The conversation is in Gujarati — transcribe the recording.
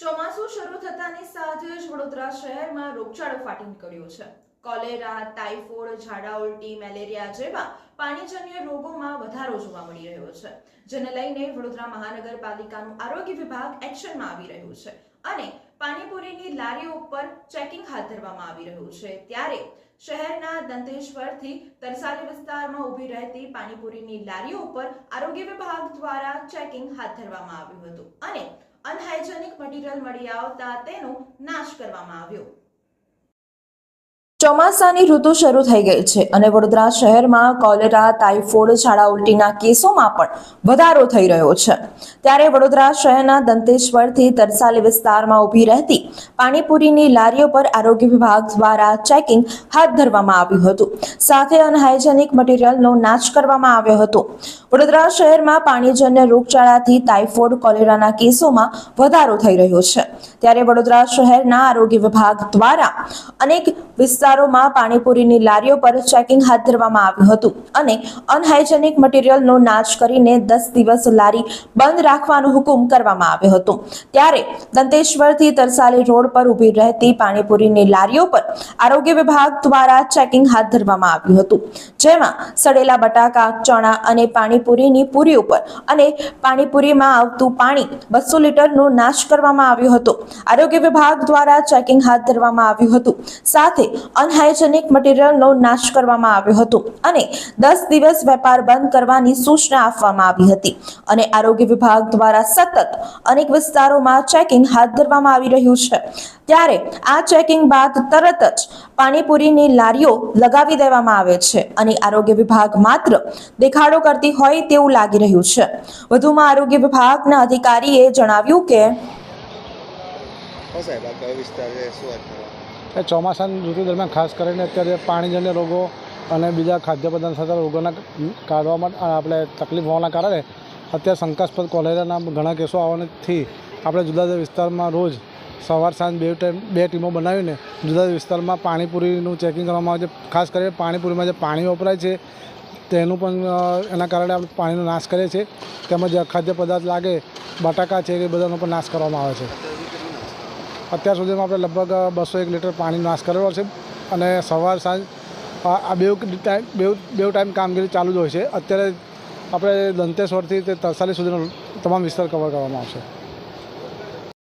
ચોમાસું શરૂ થતાની સાથે જ વડોદરા શહેરમાં રોગચાળો ફાટી નીકળ્યો છે. કોલેરા, ટાઇફોઇડ, ઝાડા, ઉલટી, મેલેરિયા જેવા પાણીજન્ય રોગોમાં વધારો જોવા મળી રહ્યો છે. જેને લઈને વડોદરા મહાનગરપાલિકાનું આરોગ્ય વિભાગ એક્શનમાં આવી રહ્યું છે અને પાણીપુરીની લારીઓ ઉપર ચેકિંગ હાથ ધરવામાં આવી રહ્યું છે. ત્યારે શહેરના દંતેશ્વરથી તરસાલી વિસ્તારમાં ઊભી રહેતી પાણીપુરીની લારીઓ ઉપર આરોગ્ય વિભાગ દ્વારા ચેકિંગ હાથ ધરવામાં આવ્યું હતું અને અનહાઇજેનિક મટીરીયલ મળી આવતા તેનો નાશ કરવામાં આવ્યો. ચોમાસાની ઋતુ શરૂ થઈ ગઈ છે અને વડોદરા શહેરમાં કોલેરા, ટાઇફોઇડ ઝાડા ઉલટીના કેસોમાં પણ વધારો થઈ રહ્યો છે. ત્યારે વડોદરા શહેરના દંતેશ્વરથી તરસાલી વિસ્તારમાં ઊભી રહેતી પાણીપુરીની લારીઓ પર આરોગ્ય વિભાગ દ્વારા ચેકિંગ હાથ ધરવામાં આવ્યું હતું. સાથે અનહાઇજેનિક મટીરિયલનો નાશ કરવામાં આવ્યો હતો. વડોદરા શહેરમાં પાણીજન્ય રોગચાળાથી ટાઇફોઇડ કોલેરાના કેસોમાં વધારો થઈ રહ્યો છે. ત્યારે વડોદરા શહેરના આરોગ્ય વિભાગ દ્વારા અનેક વિસ્તારોમાં પાણીપુરીની લારીઓ પર ચેકિંગ હાથ ધરવામાં આવ્યું હતું અને અનહાઇજેનિક મટીરીયલનો નાશ કરીને દસ દિવસ લારી બંધ રાખવાનો હુકુમ કરવામાં આવ્યો હતો. ત્યારે દંતેશ્વરથી તરસાલી રોડ પર ઊભી રહેતી પાણીપુરીની લારીઓ પર આરોગ્ય વિભાગ દ્વારા ચેકિંગ હાથ ધરવામાં આવ્યું હતું. જેમાં સડેલા બટાકા, ચણા અને પાણીપુરીની પૂરી ઉપર અને પાણીપુરીમાં આવતું પાણી બસો લીટરનો નાશ કરવામાં આવ્યો હતો. આરોગ્ય વિભાગ દ્વારા ચેકિંગ હાથ ધરવામાં આવ્યું હતું. સાથે અનહાઇજેનિક મટીરીયલનો નાશ કરવામાં આવ્યો હતો અને દસ દિવસ વેપાર બંધ કરવાની સૂચના આપવામાં આવી હતી. અને આરોગ્ય વિભાગ દ્વારા સતત અનેક વિસ્તારોમાં ચેકિંગ હાથ ધરવામાં આવી રહ્યું છે. ત્યારે આ ચેકિંગ બાદ તરત જ પાણીપુરીની લારીઓ લગાવી દેવામાં આવે છે અને આરોગ્ય વિભાગ માત્ર દેખાડો કરતી હોય તેવું લાગી રહ્યું છે. વધુમાં આરોગ્ય વિભાગના અધિકારીએ જણાવ્યું કે સાહેબ, આ કયો વિસ્તાર છે શું વાત કરો? એ ચોમાસાની ઋતુ દરમિયાન ખાસ કરીને અત્યારે પાણીજન્ય રોગો અને બીજા ખાદ્ય પદાર્થ સાથે રોગોના કાઢવામાં આપણે તકલીફ હોવાના કારણે અત્યારે શંકાસ્પદ કોલેરાના ઘણા કેસો આવવાથી આપણે જુદા જુદા વિસ્તારમાં રોજ સવાર સાંજ બે ટાઈમ, બે ટીમો બનાવીને જુદા જુદા વિસ્તારમાં પાણીપુરીનું ચેકિંગ કરવામાં આવે છે. ખાસ કરીને પાણીપુરીમાં જે પાણી વપરાય છે, તેનું પણ એના કારણે આપણે પાણીનો નાશ કરીએ છીએ. તેમજ જે અખાદ્ય પદાર્થ લાગે, બટાકા છે એ બધાનો પણ નાશ કરવામાં આવે છે. અત્યાર સુધીમાં આપણે લગભગ બસો એક લીટર પાણી નાશ કરેલો છે અને સવાર સાંજ, આ બેઉ ટાઈમ બે બેઉ ટાઈમ કામગીરી ચાલુ જ હોય છે. અત્યારે આપણે દંતેશ્વરથી તે તરસાલી સુધીનો તમામ વિસ્તાર કવર કરવામાં આવશે.